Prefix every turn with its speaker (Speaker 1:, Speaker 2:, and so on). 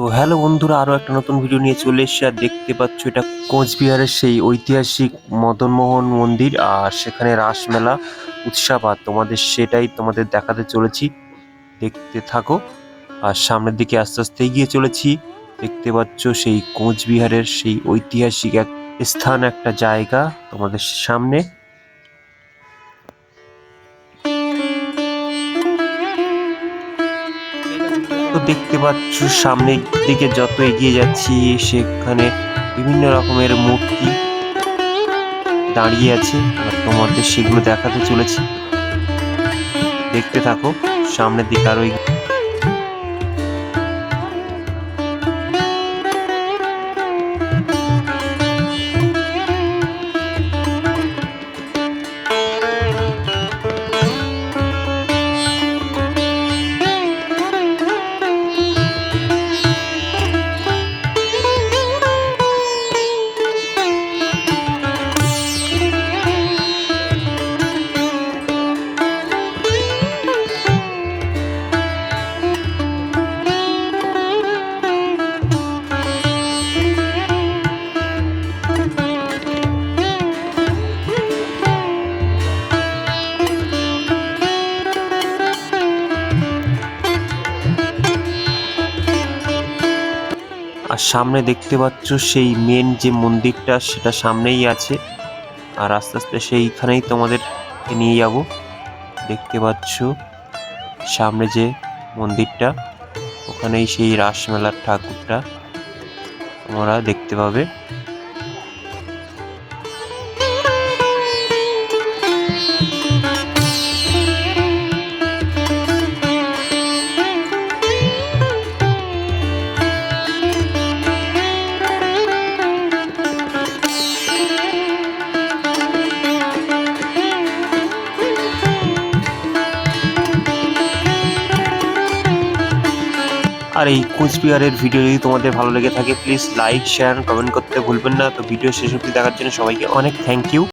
Speaker 1: তো হ্যালো বন্ধুরা আরও একটা নতুন ভিডিও নিয়ে চলে এসেছি। আর দেখতে পাচ্ছ এটা কোচবিহারের সেই ঐতিহাসিক মদনমোহন মন্দির আর সেখানে রাসমেলা উৎসব। আর তোমাদের সেটাই তোমাদের দেখাতে চলেছি। দেখতে থাকো। আর সামনের দিকে আস্তে আস্তে এগিয়ে চলেছি। দেখতে পাচ্ছ সেই কোচবিহারের সেই ঐতিহাসিক এক স্থান, একটা জায়গা তোমাদের সামনে। দেখতে পাচ্ছ, সামনের দিকে যত এগিয়ে যাচ্ছি, সেখানে বিভিন্ন রকমের মূর্তি দাঁড়িয়ে আছে আর তোমাদের সেগুলো দেখাতে চলেছি। দেখতে থাকো, সামনের দিকে আরও আর সামনে দেখতে পাচ্ছ সেই মেন যে মন্দিরটা, সেটা সামনেই আছে। আর আস্তে আস্তে সেইখানেই তোমাদের নিয়ে যাব। দেখতে পাচ্ছ সামনে যে মন্দিরটা, ওখানেই সেই রাসমেলার ঠাকুরটা তোমরা দেখতে পাবে। আর এই কোচবিহারের ভিডিও যদি তোমাদের ভালো লেগে থাকে প্লিজ লাইক শেয়ার কমেন্ট করতে ভুলবেন না। তো ভিডিও শেষ অবধি দেখার জন্য সবাইকে অনেক থ্যাংক ইউ